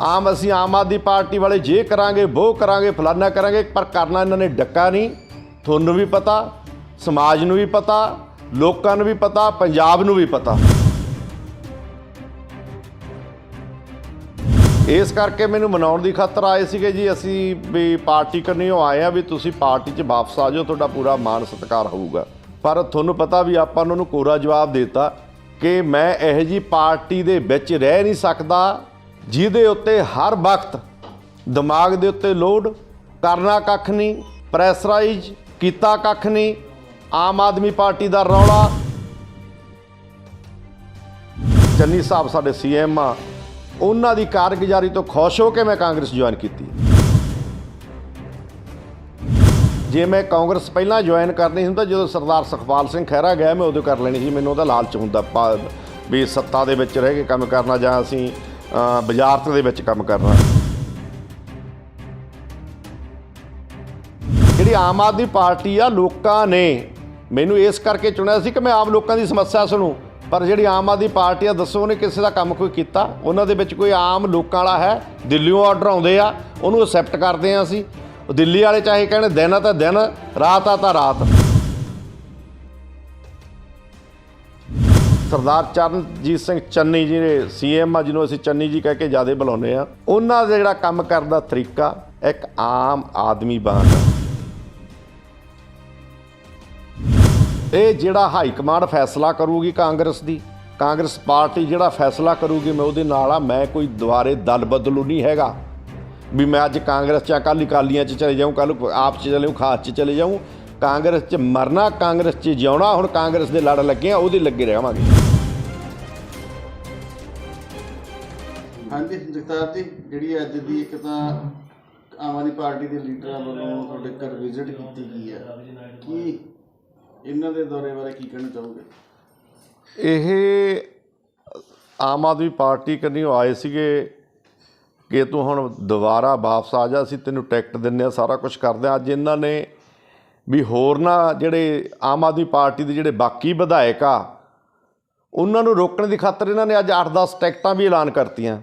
ਆਮ ਅਸੀਂ ਆਮ ਆਦਮੀ ਪਾਰਟੀ ਵਾਲੇ ਜੇ ਕਰਾਂਗੇ ਉਹ ਕਰਾਂਗੇ, ਫਲਾਨਾ ਕਰਾਂਗੇ, ਪਰ ਕਰਨਾ ਇਹਨਾਂ ਨੇ ਡੱਕਾ ਨਹੀਂ। ਤੁਹਾਨੂੰ ਵੀ ਪਤਾ, ਸਮਾਜ ਨੂੰ ਵੀ ਪਤਾ, ਲੋਕਾਂ ਨੂੰ ਵੀ ਪਤਾ, ਪੰਜਾਬ ਨੂੰ ਵੀ ਪਤਾ। ਇਸ ਕਰਕੇ ਮੈਨੂੰ ਮਨਾਉਣ ਦੀ ਖਾਤਰ ਆਏ ਸੀਗੇ ਜੀ, ਅਸੀਂ ਵੀ ਪਾਰਟੀ ਕਰਨੀਓ ਆਏ ਆ ਵੀ ਤੁਸੀਂ ਪਾਰਟੀ 'ਚ ਵਾਪਸ ਆ ਜਾਓ, ਤੁਹਾਡਾ ਪੂਰਾ ਮਾਣ ਸਤਿਕਾਰ ਹੋਊਗਾ। ਪਰ ਤੁਹਾਨੂੰ ਪਤਾ ਵੀ ਆਪਾਂ ਉਹਨਾਂ ਨੂੰ ਕੋਰਾ ਜਵਾਬ ਦਿੱਤਾ ਕਿ ਮੈਂ ਇਹੋ ਜੀ ਪਾਰਟੀ ਦੇ ਵਿੱਚ ਰਹਿ ਨਹੀਂ ਸਕਦਾ ਜਿਹਦੇ ਉੱਤੇ ਹਰ ਵਕਤ ਦਿਮਾਗ ਦੇ ਉੱਤੇ ਲੋਡ, ਕਰਨਾ ਕੱਖ ਨਹੀਂ ਪ੍ਰੈਸ਼ਰਾਈਜ਼ ਕੀਤਾ ਕੱਖ ਨਹੀਂ ਆਮ ਆਦਮੀ ਪਾਰਟੀ ਦਾ ਰੌਲਾ। ਚੰਨੀ ਸਾਹਿਬ ਸਾਡੇ ਸੀਐਮ ਆ, ਉਹਨਾਂ ਦੀ ਕਾਰਗੁਜ਼ਾਰੀ ਤੋਂ ਖੁਸ਼ ਹੋ ਕੇ ਮੈਂ ਕਾਂਗਰਸ ਜੁਆਇਨ ਕੀਤੀ। ਜੇ ਮੈਂ ਕਾਂਗਰਸ ਪਹਿਲਾਂ ਜੁਆਇਨ ਕਰਨੀ ਹੁੰਦਾ, ਜਦੋਂ ਸਰਦਾਰ ਸੁਖਪਾਲ ਸਿੰਘ ਖਹਿਰਾ ਗਿਆ, ਮੈਂ ਉਦੋਂ ਕਰ ਲੈਣੀ ਸੀ। ਮੈਨੂੰ ਉਹਦਾ ਲਾਲਚ ਹੁੰਦਾ, ਪਾ- ਵੀ ਸੱਤਾ ਦੇ ਵਿੱਚ ਰਹਿ ਕੇ ਕੰਮ ਕਰਨਾ ਜਾਂ ਅਸੀਂ ਬਾਜ਼ਾਰਤ ਦੇ ਵਿੱਚ ਕੰਮ ਕਰਨਾ ਜਿਹੜੀ ਆਮ ਆਦਮੀ ਪਾਰਟੀ ਆ, ਲੋਕਾਂ ਨੇ ਮੈਨੂੰ ਇਸ ਕਰਕੇ ਚੁਣਿਆ ਸੀ ਕਿ ਮੈਂ ਆਮ ਲੋਕਾਂ ਦੀ ਸਮੱਸਿਆ ਸੁਣੂ। ਪਰ ਜਿਹੜੀ ਆਮ ਆਦਮੀ ਪਾਰਟੀ ਆ, ਦੱਸੋ ਉਹਨੇ ਕਿਸੇ ਦਾ ਕੰਮ ਕੋਈ ਕੀਤਾ? ਉਹਨਾਂ ਦੇ ਵਿੱਚ ਕੋਈ ਆਮ ਲੋਕਾਂ ਵਾਲਾ ਹੈ? ਦਿੱਲੀੋਂ ਆਰਡਰ ਆਉਂਦੇ ਆ, ਉਹਨੂੰ ਅਸੈਪਟ ਕਰਦੇ ਆ ਅਸੀਂ। ਦਿੱਲੀ ਵਾਲੇ ਚਾਹੇ ਕਹਿਣ ਦਿਨ ਆ ਤਾਂ ਦਿਨ, ਰਾਤ ਆ ਤਾਂ ਰਾਤ। ਸਰਦਾਰ ਚਰਨਜੀਤ ਸਿੰਘ ਚੰਨੀ ਜੀ ਨੇ ਸੀਐਮ ਆ, ਜਿਹਨੂੰ ਅਸੀਂ ਚੰਨੀ ਜੀ ਕਹਿ ਕੇ ਜ਼ਿਆਦਾ ਬੁਲਾਉਂਦੇ ਆ ਉਹਨਾਂ ਦਾ ਜਿਹੜਾ ਕੰਮ ਕਰਨ ਦਾ ਤਰੀਕਾ ਇੱਕ ਆਮ ਆਦਮੀ ਵਾਂਗ ਇਹ ਜਿਹੜਾ ਹਾਈ ਕਮਾਂਡ ਫੈਸਲਾ ਕਰੂਗੀ ਕਾਂਗਰਸ ਦੀ, ਕਾਂਗਰਸ ਪਾਰਟੀ ਜਿਹੜਾ ਫੈਸਲਾ ਕਰੂਗੀ ਮੈਂ ਉਹਦੇ ਨਾਲ ਆ, ਮੈਂ ਕੋਈ ਦੁਆਰੇ ਦਲ ਬਦਲੂ ਨਹੀਂ ਹੈਗਾ। ਵੀ ਮੈਂ ਅੱਜ ਕਾਂਗਰਸ ਚ ਕੱਲ ਅਕਾਲੀਆਂ ਚ ਚਲੇ ਜਾਊਂ ਕੱਲ ਆਪ ਚ ਚਲੇ ਜਾਊਂ, ਖਾਸ ਚ ਚਲੇ ਜਾਊਂ ਕਾਂਗਰਸ ਚ ਮਰਨਾ ਕਾਂਗਰਸ ਚ ਜਿਉਣਾ ਹੁਣ ਕਾਂਗਰਸ ਦੇ ਲੜ ਲੱਗੇ ਆ ਉਹਦੇ ਲੱਗੇ ਰਹਾਂਗੇ। ਹਾਂਜੀ ਜਗਤਾਰ ਜੀ ਜਿਹੜੀ ਅੱਜ ਦੀ ਇੱਕ ਤਾਂ ਆਮ ਆਦਮੀ ਪਾਰਟੀ ਦੇ ਲੀਡਰਾਂ ਵੱਲੋਂ ਤੁਹਾਡੇ ਘਰ ਵਿਜ਼ਿਟ ਕੀਤੀ ਗਈ ਹੈ ਕੀ ਇਹਨਾਂ ਦੇ ਦੌਰੇ ਬਾਰੇ ਕੀ ਕਹਿਣਾ ਚਾਹੋਗੇ? ਇਹ ਆਮ ਆਦਮੀ ਪਾਰਟੀ ਕੰਨਿਓ ਆਏ ਸੀਗੇ ਕਿ ਤੂੰ ਹੁਣ ਦੁਬਾਰਾ ਵਾਪਸ ਆ ਜਾ ਅਸੀਂ ਤੈਨੂੰ ਟਿਕਟ ਦਿੰਨੇ ਆ ਸਾਰਾ ਕੁਝ ਕਰਦੇ ਆ। ਅੱਜ ਇਹਨਾਂ ਨੇ ਵੀ ਹੋਰ ਨਾ ਜਿਹੜੇ ਆਮ ਆਦਮੀ ਪਾਰਟੀ ਦੇ ਜਿਹੜੇ ਬਾਕੀ ਵਿਧਾਇਕ ਆ, ਉਹਨਾਂ ਨੂੰ ਰੋਕਣ ਦੀ ਖਾਤਰ ਇਹਨਾਂ ਨੇ ਅੱਜ 8-10 ਟਿਕਟਾਂ ਵੀ ਐਲਾਨ ਕਰਤੀਆਂ।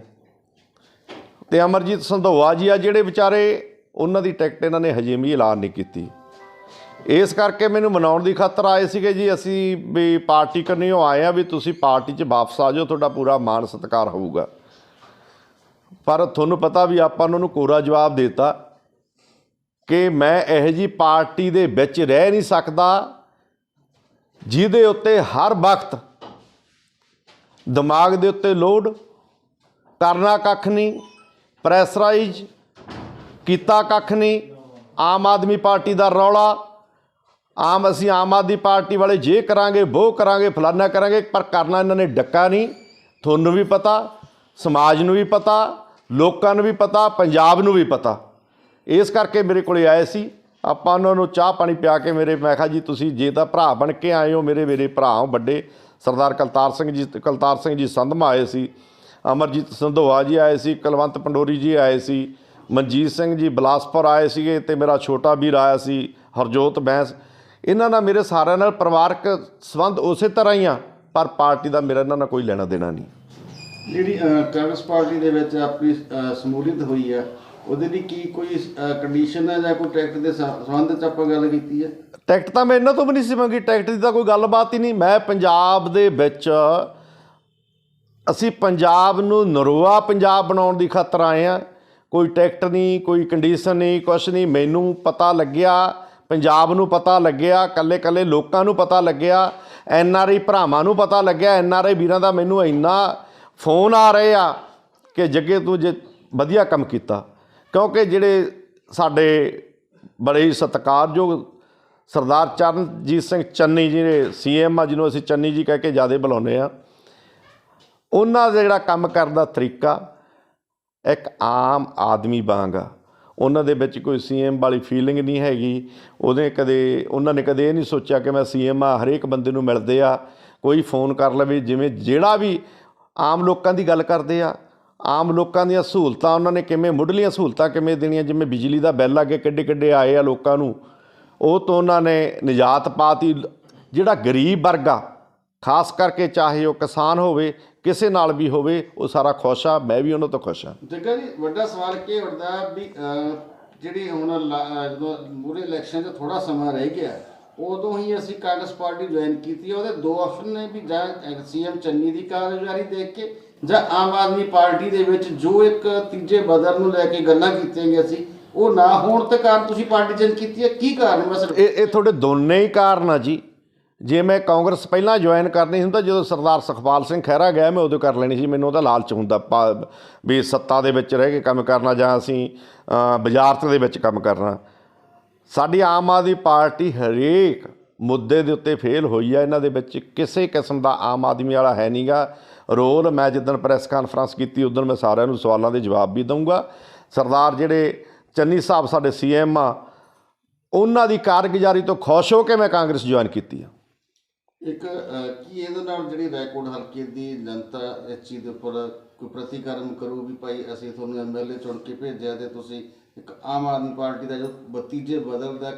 ਤੇ ਅਮਰਜੀਤ ਸੰਧੋਆ ਜੀ ਆ ਜਿਹੜੇ ਵਿਚਾਰੇ, ਉਹਨਾਂ ਦੀ ਟਿਕਟ ਇਹਨਾਂ ਨੇ ਹਜੇ ਵੀ ਐਲਾਨ ਨਹੀਂ ਕੀਤੀ। ਇਸ ਕਰਕੇ ਮੈਨੂੰ ਮਨਾਉਣ ਦੀ ਖਾਤਰ ਆਏ ਸੀਗੇ ਜੀ, ਅਸੀਂ ਵੀ ਪਾਰਟੀ ਕਰਨੀਓ ਆਏ ਆ ਵੀ ਤੁਸੀਂ ਪਾਰਟੀ 'ਚ ਵਾਪਸ ਆ ਜਾਓ, ਤੁਹਾਡਾ ਪੂਰਾ ਮਾਣ ਸਤਿਕਾਰ ਹੋਊਗਾ। ਪਰ ਤੁਹਾਨੂੰ ਪਤਾ ਵੀ ਆਪਾਂ ਉਹਨਾਂ ਨੂੰ ਕੋਰਾ ਜਵਾਬ ਦਿੱਤਾ। ਕਿ ਮੈਂ ਇਹੋ ਜੀ ਪਾਰਟੀ ਦੇ ਵਿੱਚ ਰਹਿ ਨਹੀਂ ਸਕਦਾ ਜਿਹਦੇ ਉੱਤੇ ਹਰ ਵਕਤ ਦਿਮਾਗ ਦੇ ਉੱਤੇ ਲੋਡ, ਕਰਨਾ ਕੱਖ ਨਹੀਂ, ਪ੍ਰੈਸ਼ਰਾਈਜ਼ ਕੀਤਾ ਕੱਖ ਨਹੀਂ, ਆਮ ਆਦਮੀ ਪਾਰਟੀ ਦਾ ਰੌਲਾ, ਆਮ ਅਸੀਂ ਆਮ ਆਦਮੀ ਪਾਰਟੀ ਵਾਲੇ ਜੇ ਕਰਾਂਗੇ ਉਹ ਕਰਾਂਗੇ, ਫਲਾਨਾ ਕਰਾਂਗੇ, ਪਰ ਕਰਨਾ ਇਹਨਾਂ ਨੇ ਡੱਕਾ ਨਹੀਂ, ਤੁਹਾਨੂੰ ਵੀ ਪਤਾ, ਸਮਾਜ ਨੂੰ ਵੀ ਪਤਾ, ਲੋਕਾਂ ਨੂੰ ਵੀ ਪਤਾ, ਪੰਜਾਬ ਨੂੰ ਵੀ ਪਤਾ। ਇਸ ਕਰਕੇ ਮੇਰੇ ਕੋਲੇ ਆਏ ਸੀ। ਆਪਾਂ ਉਹਨਾਂ ਨੂੰ ਚਾਹ ਪਾਣੀ ਪਿਆ ਕੇ ਮੇਰੇ, ਮੈਂ ਕਿਹਾ ਜੀ, ਤੁਸੀਂ ਜੇ ਤਾਂ ਭਰਾ ਬਣ ਕੇ ਆਏ ਹੋ, ਮੇਰੇ ਮੇਰੇ ਭਰਾ ਹੋ ਵੱਡੇ। ਸਰਦਾਰ ਕਲਤਾਰ ਸਿੰਘ ਜੀ, ਕਲਤਾਰ ਸਿੰਘ ਜੀ ਸੰਧਮਾ ਆਏ ਸੀ। ਅਮਰਜੀਤ ਸੰਧੋਆ ਜੀ ਆਏ ਸੀ, ਕੁਲਵੰਤ ਪੰਡੋਰੀ ਜੀ ਆਏ ਸੀ। ਮਨਜੀਤ ਸਿੰਘ ਜੀ ਬਲਾਸਪੁਰ ਆਏ ਸੀਗੇ ਤੇ ਮੇਰਾ ਛੋਟਾ ਵੀਰ ਆਇਆ ਸੀ, ਹਰਜੋਤ ਬੈਂਸ। ਇਹਨਾਂ ਨਾਲ ਮੇਰੇ ਸਾਰਿਆਂ ਨਾਲ ਪਰਿਵਾਰਕ ਸੰਬੰਧ ਉਸੇ ਤਰ੍ਹਾਂ ਹੀ ਆ, ਪਰ ਪਾਰਟੀ ਦਾ ਮੇਰਾ ਇਹਨਾਂ ਨਾਲ ਕੋਈ ਲੈਣਾ ਦੇਣਾ ਨਹੀਂ। ਜਿਹੜੀ ਕਾਂਗਰਸ ਪਾਰਟੀ ਦੇ ਵਿੱਚ ਆਪਣੀ ਸਮੂਲੀਅਤ ਹੋਈ ਹੈ ਉਹਦੇ ਲਈ ਕੀ ਕੋਈ ਕੰਡੀਸ਼ਨ ਹੈ ਜਾਂ ਕੋਈ ਟਿਕਟ ਦੇ ਸੰਬੰਧ ਚ ਆਪਾਂ ਗੱਲ ਕੀਤੀ ਹੈ? ਟਰੈਕਟ ਤਾਂ ਮੈਂ ਇਹਨਾਂ ਤੋਂ ਵੀ ਨਹੀਂ ਸੀ ਮੰਗੀ ਟਰੈਕਟ ਦੀ ਤਾਂ ਕੋਈ ਗੱਲਬਾਤ ਹੀ ਨਹੀਂ। ਮੈਂ ਪੰਜਾਬ ਦੇ ਵਿੱਚ ਅਸੀਂ ਪੰਜਾਬ ਨੂੰ ਨਰੋਆ ਪੰਜਾਬ ਬਣਾਉਣ ਦੀ ਖਾਤਰ ਆਏ ਆ ਕੋਈ ਟਰੈਕਟ ਨਹੀਂ, ਕੋਈ ਕੰਡੀਸ਼ਨ ਨਹੀਂ, ਕੁਛ ਨਹੀਂ। ਮੈਨੂੰ ਪਤਾ ਲੱਗਿਆ, ਪੰਜਾਬ ਨੂੰ ਪਤਾ ਲੱਗਿਆ ਕੱਲੇ ਕੱਲੇ ਲੋਕਾਂ ਨੂੰ ਪਤਾ ਲੱਗਿਆ, ਐਨ ਆਰ ਆਈ ਭਰਾਵਾਂ ਨੂੰ ਪਤਾ ਲੱਗਿਆ। ਐਨ ਆਰ ਆਈ ਵੀਰਾਂ ਦਾ ਮੈਨੂੰ ਇੰਨਾ ਫੋਨ ਆ ਰਹੇ ਆ ਕਿ ਜੱਗੇ ਤੂੰ ਜੇ ਵਧੀਆ ਕੰਮ ਕੀਤਾ। ਕਿਉਂਕਿ ਜਿਹੜੇ ਸਾਡੇ ਬੜੇ ਹੀ ਸਤਿਕਾਰਯੋਗ ਸਰਦਾਰ ਚਰਨਜੀਤ ਸਿੰਘ ਚੰਨੀ ਜੀ ਨੇ ਸੀਐਮ ਆ, ਜਿਹਨੂੰ ਅਸੀਂ ਚੰਨੀ ਜੀ ਕਹਿ ਕੇ ਜ਼ਿਆਦਾ ਬੁਲਾਉਂਦੇ ਆ ਉਹਨਾਂ ਦਾ ਜਿਹੜਾ ਕੰਮ ਕਰਨ ਦਾ ਤਰੀਕਾ ਇੱਕ ਆਮ ਆਦਮੀ ਵਾਂਗ ਆ। ਉਹਨਾਂ ਦੇ ਵਿੱਚ ਕੋਈ ਸੀਐਮ ਵਾਲੀ ਫੀਲਿੰਗ ਨਹੀਂ ਹੈਗੀ। ਉਹਦੇ ਕਦੇ ਉਹਨਾਂ ਨੇ ਕਦੇ ਇਹ ਨਹੀਂ ਸੋਚਿਆ ਕਿ ਮੈਂ ਸੀਐਮ ਆ, ਹਰੇਕ ਬੰਦੇ ਨੂੰ ਮਿਲਦੇ ਆ, ਕੋਈ ਫੋਨ ਕਰ ਲਵੇ, ਜਿਵੇਂ ਜਿਹੜਾ ਵੀ ਆਮ ਲੋਕਾਂ ਦੀ ਗੱਲ ਕਰਦੇ ਆ। ਆਮ ਲੋਕਾਂ ਦੀਆਂ ਸਹੂਲਤਾਂ ਉਹਨਾਂ ਨੇ ਕਿਵੇਂ ਮੁੱਢਲੀਆਂ ਸਹੂਲਤਾਂ ਕਿਵੇਂ ਦੇਣੀਆਂ? ਜਿਵੇਂ ਬਿਜਲੀ ਦਾ ਬਿੱਲ ਅੱਗੇ ਕਿੱਡੇ ਕਿੱਡੇ ਆਏ ਆ ਲੋਕਾਂ ਨੂੰ ਉਹ ਤੋਂ ਉਹਨਾਂ ਨੇ ਨਿਜਾਤ ਪਾਤੀ। ਜਿਹੜਾ ਗਰੀਬ ਵਰਗ ਆ ਖਾਸ ਕਰਕੇ ਚਾਹੇ ਉਹ ਕਿਸਾਨ ਹੋਵੇ ਕਿਸੇ ਨਾਲ ਵੀ ਹੋਵੇ ਉਹ ਸਾਰਾ ਖੁਸ਼ ਆ ਮੈਂ ਵੀ ਉਹਨਾਂ ਤੋਂ ਖੁਸ਼ ਆ। ਜੱਗਾ ਜੀ ਵੱਡਾ ਸਵਾਲ ਕੀ ਹੁੰਦਾ ਵੀ ਜਿਹੜੀ ਹੁਣ ਲਾ- ਅਹ, ਜਦੋਂ ਮੂਰੇ ਇਲੈਕਸ਼ਨ 'ਚ ਥੋੜਾ ਸਮਾਂ ਰਹਿ ਗਿਆ ਉਦੋਂ ਹੀ ਅਸੀਂ ਕਾਂਗਰਸ ਪਾਰਟੀ ਜੁਆਇਨ ਕੀਤੀ ਉਹਦੇ ਦੋ ਆਪਸ਼ਨ ਨੇ ਵੀ, ਜਾਂ ਸੀਐਮ ਚੰਨੀ ਦੀ ਕਾਰਗੁਜ਼ਾਰੀ ਦੇਖ ਕੇ, ਜਾਂ ਆਮ ਆਦਮੀ ਪਾਰਟੀ ਦੇ ਵਿੱਚ ਜੋ ਇੱਕ ਤੀਜੇ ਬਦਲ ਨੂੰ ਲੈ ਕੇ ਗੱਲਾਂ ਕੀਤੀਆਂ ਗਈਆਂ ਸੀ, ਉਹ ਨਾ ਹੋਣ ਤੇ ਕਾਰਨ ਤੁਸੀਂ ਪਾਰਟੀ ਚੇਂਜ ਕੀਤੀ ਹੈ। ਕੀ ਕਾਰਨ ਬਸ ਇਹ ਇਹ ਤੁਹਾਡੇ ਦੋਨੇ ਹੀ ਕਾਰਨ ਆ ਜੀ। ਜੇ ਮੈਂ ਕਾਂਗਰਸ ਪਹਿਲਾਂ ਜੁਆਇਨ ਕਰਨੀ ਹੁੰਦਾ ਜਦੋਂ ਸਰਦਾਰ ਸੁਖਪਾਲ ਸਿੰਘ ਖਹਿਰਾ ਗਿਆ, ਮੈਂ ਉਦੋਂ ਕਰ ਲੈਣੀ ਸੀ। ਮੈਨੂੰ ਉਹਦਾ ਲਾਲਚ ਹੁੰਦਾ, ਪਾ- ਵੀ ਸੱਤਾ ਦੇ ਵਿੱਚ ਰਹਿ ਕੇ ਕੰਮ ਕਰਨਾ, ਜਾਂ ਅਸੀਂ ਬਾਜ਼ਾਰਤ ਦੇ ਵਿੱਚ ਕੰਮ ਕਰਨਾ। ਸਾਡੀ ਆਮ ਆਦਮੀ ਪਾਰਟੀ ਹਰੇਕ ਮੁੱਦੇ ਦੇ ਉੱਤੇ ਫੇਲ ਹੋਈ ਆ, ਇਹਨਾਂ ਦੇ ਵਿੱਚ ਕਿਸੇ ਕਿਸਮ ਦਾ ਆਮ ਆਦਮੀ ਵਾਲਾ ਹੈ ਨਹੀਂਗਾ ਰੋਲ ਮੈਂ ਜਿੱਦਣ ਪ੍ਰੈਸ ਕਾਨਫਰੰਸ ਕੀਤੀ, ਉਦੋਂ ਮੈਂ ਸਾਰਿਆਂ ਨੂੰ ਸਵਾਲਾਂ ਦੇ ਜਵਾਬ ਵੀ ਦਊਂਗਾ। ਸਰਦਾਰ ਜਿਹੜੇ ਚੰਨੀ ਸਾਹਿਬ ਸਾਡੇ ਸੀਐਮ ਆ, ਉਹਨਾਂ ਦੀ ਕਾਰਗੁਜ਼ਾਰੀ ਤੋਂ ਖੁਸ਼ ਹੋ ਕੇ ਮੈਂ ਕਾਂਗਰਸ ਜੁਆਇਨ ਕੀਤੀ ਆ। ਇੱਕ ਕੀ ਇਹਦੇ ਨਾਲ ਜਿਹੜੀ ਰੈਕੋਰਡ ਹਲਕੇ ਦੀ ਜਨਤਾ ਇਸ ਚੀਜ਼ ਦੇ ਉੱਪਰ ਕੋਈ ਪ੍ਰਤੀਕਰਮ ਕਰੂ ਵੀ ਭਾਈ ਅਸੀਂ ਤੁਹਾਨੂੰ ਐਮਐਲਏ ਚੁਣ ਕੇ ਭੇਜਿਆ ਤੇ ਤੁਸੀਂ ਇੱਕ ਆਮ ਆਦਮੀ ਪਾਰਟੀ ਦਾ ਜੋ ਬਤੀਜੇ ਬਦਲ ਦਾ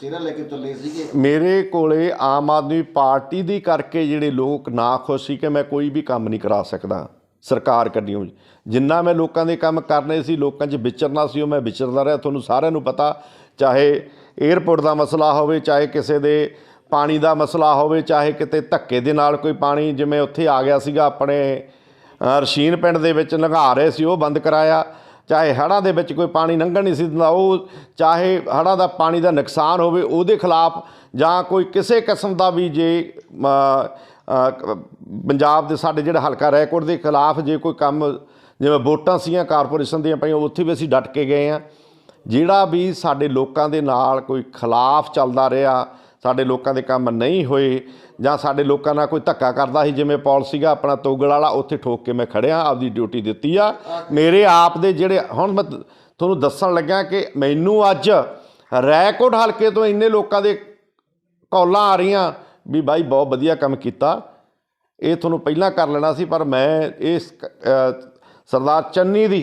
ਚਿਹਰਾ ਲੈ ਕੇ ਚੱਲੇ ਸੀਗੇ। ਮੇਰੇ ਕੋਲੇ ਆਮ ਆਦਮੀ ਪਾਰਟੀ ਦੀ ਕਰਕੇ ਜਿਹੜੇ ਲੋਕ ਨਾ ਖੁਸ਼ ਸੀ ਕਿ ਮੈਂ ਕੋਈ ਵੀ ਕੰਮ ਨਹੀਂ ਕਰਾ ਸਕਦਾ, ਸਰਕਾਰ ਕਰਨੀਓ ਜਿੰਨਾ ਮੈਂ ਲੋਕਾਂ ਦੇ ਕੰਮ ਕਰਨੇ ਸੀ, ਲੋਕਾਂ 'ਚ ਵਿਚਰਨਾ ਸੀ, ਉਹ ਮੈਂ ਵਿਚਰਦਾ ਰਿਹਾ। ਤੁਹਾਨੂੰ ਸਾਰਿਆਂ ਨੂੰ ਪਤਾ, ਚਾਹੇ 에ਅਰਪੋਰਟ ਦਾ ਮਸਲਾ ਹੋਵੇ, ਚਾਹੇ ਕਿਸੇ ਦੇ ਪਾਣੀ ਦਾ ਮਸਲਾ ਹੋਵੇ, ਚਾਹੇ ਕਿਤੇ ਧੱਕੇ ਦੇ ਨਾਲ ਕੋਈ ਪਾਣੀ, ਜਿਵੇਂ ਉੱਥੇ ਆ ਗਿਆ ਸੀਗਾ ਆਪਣੇ ਰਸ਼ੀਨ ਪਿੰਡ ਦੇ ਵਿੱਚ ਲੰਘਾ ਰਹੇ ਸੀ, ਉਹ ਬੰਦ ਕਰਾਇਆ। ਚਾਹੇ ਹੜ੍ਹਾਂ ਦੇ ਵਿੱਚ ਕੋਈ ਪਾਣੀ ਲੰਘਣ ਨਹੀਂ ਸੀ ਦਿੰਦਾ, ਉਹ ਚਾਹੇ ਹੜ੍ਹਾਂ ਦਾ ਪਾਣੀ ਦਾ ਨੁਕਸਾਨ ਹੋਵੇ, ਉਹਦੇ ਖਿਲਾਫ ਜਾਂ ਕੋਈ ਕਿਸੇ ਕਿਸਮ ਦਾ ਵੀ ਜੇ ਪੰਜਾਬ ਦੇ ਸਾਡੇ ਜਿਹੜਾ ਹਲਕਾ ਰੈਕੋਰਡ ਦੇ ਖਿਲਾਫ ਜੇ ਕੋਈ ਕੰਮ, ਜਿਵੇਂ ਵੋਟਾਂ ਸੀਗੀਆਂ ਕਾਰਪੋਰੇਸ਼ਨ ਦੀਆਂ ਪਈਆਂ, ਉੱਥੇ ਵੀ ਅਸੀਂ ਡਟ ਕੇ ਗਏ ਆ ਜਿਹੜਾ ਵੀ ਸਾਡੇ ਲੋਕਾਂ ਦੇ ਨਾਲ ਕੋਈ ਖਿਲਾਫ ਚੱਲਦਾ ਰਿਹਾ ਸਾਡੇ ਲੋਕਾਂ ਦੇ ਕੰਮ ਨਹੀਂ ਹੋਏ ਜਾਂ ਸਾਡੇ ਲੋਕਾਂ ਨਾਲ ਕੋਈ ਧੱਕਾ ਕਰਦਾ ਸੀ, ਜਿਵੇਂ ਪੌਲ ਸੀਗਾ, ਆਪਣਾ ਤੋਗਲ ਵਾਲਾ, ਉੱਥੇ ਠੋਕ ਕੇ ਮੈਂ ਖੜਿਆ, ਆਪਦੀ ਡਿਊਟੀ ਦਿੱਤੀ ਆ। ਮੇਰੇ ਆਪ ਦੇ ਜਿਹੜੇ, ਹੁਣ ਮੈਂ ਤੁਹਾਨੂੰ ਦੱਸਣ ਲੱਗਾ ਕਿ ਮੈਨੂੰ ਅੱਜ ਰੈਕੋਟ ਹਲਕੇ ਤੋਂ ਇੰਨੇ ਲੋਕਾਂ ਦੇ ਕੌਲਾਂ ਆ ਰਹੀਆਂ ਵੀ ਬਾਈ ਬਹੁਤ ਵਧੀਆ ਕੰਮ ਕੀਤਾ। ਇਹ ਤੁਹਾਨੂੰ ਪਹਿਲਾਂ ਕਰ ਲੈਣਾ ਸੀ, ਪਰ ਮੈਂ ਇਸ ਸਰਦਾਰ ਚੰਨੀ ਦੀ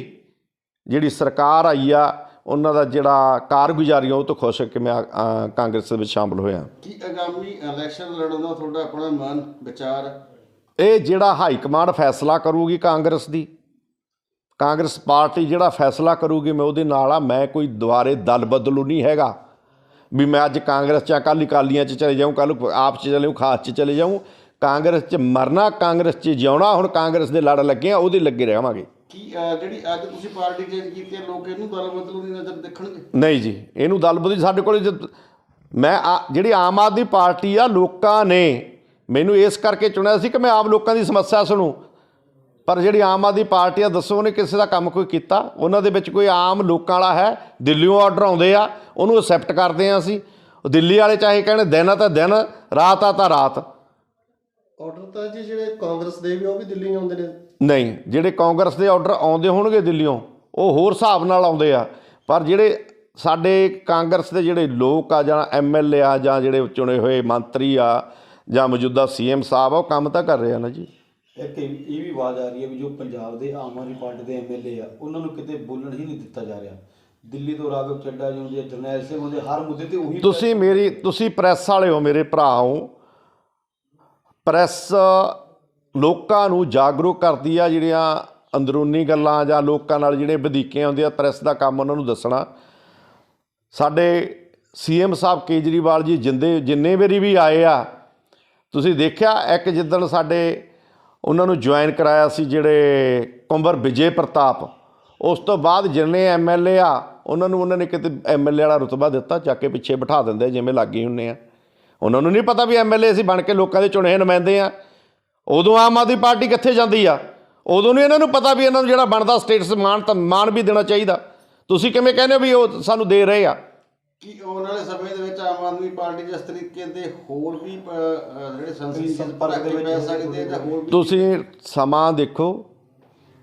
ਜਿਹੜੀ ਸਰਕਾਰ ਆਈ ਆ ਉਹਨਾਂ ਦਾ ਜਿਹੜਾ ਕਾਰਗੁਜ਼ਾਰੀ ਆ ਉਹ ਤੋਂ ਖੁਸ਼ ਹੋ ਕੇ ਮੈਂ ਕਾਂਗਰਸ ਦੇ ਵਿੱਚ ਸ਼ਾਮਲ ਹੋਇਆ। ਕੀ ਆਗਾਮੀ ਇਲੈਕਸ਼ਨ ਲੜਨ ਦਾ ਤੁਹਾਡਾ ਆਪਣਾ ਮਨ ਵਿਚਾਰ? ਇਹ ਜਿਹੜਾ ਹਾਈ ਕਮਾਂਡ ਫੈਸਲਾ ਕਰੂਗੀ ਕਾਂਗਰਸ ਦੀ ਕਾਂਗਰਸ ਪਾਰਟੀ ਜਿਹੜਾ ਫੈਸਲਾ ਕਰੂਗੀ ਮੈਂ ਉਹਦੇ ਨਾਲ ਆ ਮੈਂ ਕੋਈ ਦੁਆਰੇ ਦਲ ਬਦਲੂ ਨਹੀਂ ਹੈਗਾ। ਵੀ ਮੈਂ ਅੱਜ ਕਾਂਗਰਸ ਚ ਕੱਲ ਅਕਾਲੀਆਂ ਚ ਚਲੇ ਜਾਊਂ ਕੱਲ ਆਪ ਚ ਚਲੇ ਜਾਊਂ ਖਾਸ ਚ ਚਲੇ ਜਾਊਂ ਕਾਂਗਰਸ ਚ ਮਰਨਾ ਕਾਂਗਰਸ ਚ ਜਿਉਣਾ ਹੁਣ ਕਾਂਗਰਸ ਦੇ ਲੜ ਲੱਗੇ ਆ ਉਹਦੇ ਲੱਗੇ ਰਹਾਂਗੇ। ਕੀ ਜਿਹੜੀ ਅੱਜ ਤੁਸੀਂ ਪਾਰਟੀ ਚੇਂਜ ਕੀਤੀ ਹੈ ਲੋਕ ਇਹਨੂੰ ਦਲ ਬਦਲੂ ਦੀ ਨਜ਼ਰ ਦੇਖਣਗੇ? ਨਹੀਂ ਜੀ ਇਹਨੂੰ ਦਲ ਬਦਲੀ ਸਾਡੇ ਕੋਲੇ ਮੈਂ ਆ- ਜਿਹੜੀ ਆਮ ਆਦਮੀ ਪਾਰਟੀ ਆ ਲੋਕਾਂ ਨੇ ਮੈਨੂੰ ਇਸ ਕਰਕੇ ਚੁਣਿਆ ਸੀ ਕਿ ਮੈਂ ਆਮ ਲੋਕਾਂ ਦੀ ਸਮੱਸਿਆ ਸੁਣੂ। ਪਰ ਜਿਹੜੀ ਆਮ ਆਦਮੀ ਪਾਰਟੀ ਆ ਦੱਸੋ ਉਹਨੇ ਕਿਸੇ ਦਾ ਕੰਮ ਕੋਈ ਕੀਤਾ? ਉਹਨਾਂ ਦੇ ਵਿੱਚ ਕੋਈ ਆਮ ਲੋਕਾਂ ਵਾਲਾ ਹੈ? ਦਿੱਲੀੋਂ ਆਰਡਰ ਆਉਂਦੇ ਆ ਉਹਨੂੰ ਅਸੈਪਟ ਕਰਦੇ ਆ ਅਸੀਂ। ਉਹ ਦਿੱਲੀ ਵਾਲੇ ਚਾਹੇ ਕਹਿਣ ਦਿਨ ਆ ਤਾਂ ਦਿਨ ਰਾਤ ਆ ਤਾਂ ਰਾਤ। ਆਰਡਰ ਤਾਂ ਜੀ ਜਿਹੜੇ ਕਾਂਗਰਸ ਦੇ ਵੀ ਉਹ ਵੀ ਦਿੱਲੀ ਆਉਂਦੇ ਨੇ। ਨਹੀਂ ਜਿਹੜੇ ਕਾਂਗਰਸ ਦੇ ਆਰਡਰ ਆਉਂਦੇ ਹੋਣਗੇ ਦਿੱਲੀੋਂ ਉਹ ਹੋਰ ਹਿਸਾਬ ਨਾਲ ਆਉਂਦੇ ਆ। ਪਰ ਜਿਹੜੇ ਸਾਡੇ ਕਾਂਗਰਸ ਦੇ ਜਿਹੜੇ ਲੋਕ ਆ ਜਾਂ ਐਮਐਲਏ ਆ ਜਾਂ ਜਿਹੜੇ ਚੁਣੇ ਹੋਏ ਮੰਤਰੀ ਆ ਜਾਂ ਮੌਜੂਦਾ ਸੀਐਮ ਸਾਹਿਬ ਆ ਉਹ ਕੰਮ ਤਾਂ ਕਰ ਰਹੇ ਆ ਨਾ ਜੀ। ਇੱਕ ਇਹ ਵੀ ਆਵਾਜ਼ ਆ ਰਹੀ ਹੈ ਵੀ ਜੋ ਪੰਜਾਬ ਦੇ ਆਮ ਆਦਮੀ ਪਾਰਟੀ ਦੇ ਐਮਐਲਏ ਆ ਉਹਨਾਂ ਨੂੰ ਕਿਤੇ ਬੋਲਣ ਹੀ ਨਹੀਂ ਦਿੱਤਾ ਜਾ ਰਿਹਾ। ਦਿੱਲੀ ਤੋਂ ਰਾਘਵ ਚੱਡਾ ਜੀ ਹੁੰਦੇ ਜਰਨੈਲ ਸਿੰਘ ਹੁੰਦੇ ਹਰ ਮੁੱਦੇ ਤੇ ਉਹੀ ਤੁਸੀਂ ਮੇਰੀ ਤੁਸੀਂ ਪ੍ਰੈਸ ਵਾਲੇ ਹੋ ਮੇਰੇ ਭਰਾ ਹੋ। ਪ੍ਰੈਸ ਲੋਕਾਂ ਨੂੰ ਜਾਗਰੂਕ ਕਰਦੀ ਆ ਜਿਹੜੀਆਂ ਅੰਦਰੂਨੀ ਗੱਲਾਂ ਜਾਂ ਲੋਕਾਂ ਨਾਲ ਜਿਹੜੇ ਵਧੀਕੇ ਆਉਂਦੇ ਆ ਪ੍ਰੈਸ ਦਾ ਕੰਮ ਉਹਨਾਂ ਨੂੰ ਦੱਸਣਾ। ਸਾਡੇ ਸੀਐਮ ਸਾਹਿਬ ਕੇਜਰੀਵਾਲ ਜੀ ਜਿੰਦੇ, ਜਿੰਨੇ ਵਾਰੀ ਵੀ ਆਏ ਆ, ਤੁਸੀਂ ਦੇਖਿਆ ਇੱਕ ਜਿੱਦਣ ਸਾਡੇ ਉਹਨਾਂ ਨੂੰ ਜੁਆਇਨ ਕਰਾਇਆ ਸੀ ਜਿਹੜੇ ਕੁੰਵਰ ਵਿਜੇ ਪ੍ਰਤਾਪ, ਉਸ ਤੋਂ ਬਾਅਦ ਜਿੰਨੇ ਐਮਐਲਏ ਆ, ਉਹਨਾਂ ਨੂੰ ਉਹਨਾਂ ਨੇ ਕਿਤੇ ਐਮਐਲਏ ਵਾਲਾ ਰੁਤਬਾ ਦਿੱਤਾ, ਚੱਕ ਕੇ ਪਿੱਛੇ ਬਿਠਾ ਦਿੰਦੇ ਜਿਵੇਂ ਲੱਗੇ ਹੁੰਨੇ ਆ। ਉਹਨਾਂ ਨੂੰ ਨਹੀਂ ਪਤਾ ਵੀ ਐਮਐਲਏ ਅਸੀਂ ਬਣ ਕੇ ਲੋਕਾਂ ਦੇ ਚੁਣੇ ਨੁਮਾਇੰਦੇ ਆ। ਉਦੋਂ ਆਮ ਆਦਮੀ ਪਾਰਟੀ ਕਿੱਥੇ ਜਾਂਦੀ ਆ? ਉਦੋਂ ਨਹੀਂ ਇਹਨਾਂ ਨੂੰ ਪਤਾ ਵੀ ਇਹਨਾਂ ਨੂੰ ਜਿਹੜਾ ਬਣਦਾ ਸਟੇਟਸ ਮਾਨ ਤਾਂ ਮਾਨ ਵੀ ਦੇਣਾ ਚਾਹੀਦਾ। ਤੁਸੀਂ ਕਿਵੇਂ ਕਹਿੰਦੇ ਹੋ ਵੀ ਉਹ ਸਾਨੂੰ ਦੇ ਰਹੇ ਆ? ਕੀ ਆਉਣ ਵਾਲੇ ਸਮੇਂ ਦੇ ਵਿੱਚ ਆਮ ਆਦਮੀ ਪਾਰਟੀ ਜਿਸ ਤਰੀਕੇ ਦੇ ਹੋਰ ਵੀ ਅਹ, ਜਿਹੜੇ ਸੰਸਦੀ ਸੰਪਰਕ ਦੇ ਵਿੱਚ ਪੈ ਸਕਦੇ ਆ ਜਾਂ ਹੋਰ ਵੀ ਤੁਸੀਂ ਸਮਾਂ ਦੇਖੋ।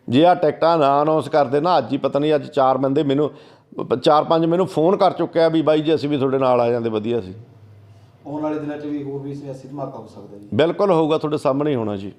ਜੇ ਆ ਟਿਕਟਾਂ ਨਾ ਅਨਾਉਂਸ ਕਰਦੇ ਨਾ ਅੱਜ ਹੀ ਪਤਾ ਨਹੀਂ ਅੱਜ ਚਾਰ ਬੰਦੇ ਮੈਨੂੰ ਚਾਰ ਪੰਜ ਮੈਨੂੰ ਫੋਨ ਕਰ ਚੁੱਕਿਆ ਵੀ ਬਾਈ ਜੀ ਅਸੀਂ ਵੀ ਤੁਹਾਡੇ ਨਾਲ ਆ ਜਾਂਦੇ ਵਧੀਆ ਸੀ। ਆਉਣ ਵਾਲੇ ਦਿਨਾਂ 'ਚ ਵੀ ਹੋਰ ਵੀ ਸਿਆਸੀ ਧਮਾਕਾ ਹੋ ਸਕਦਾ ਜੀ ਬਿਲਕੁਲ ਹੋਊਗਾ, ਤੁਹਾਡੇ ਸਾਹਮਣੇ ਹੀ ਹੋਣਾ ਜੀ।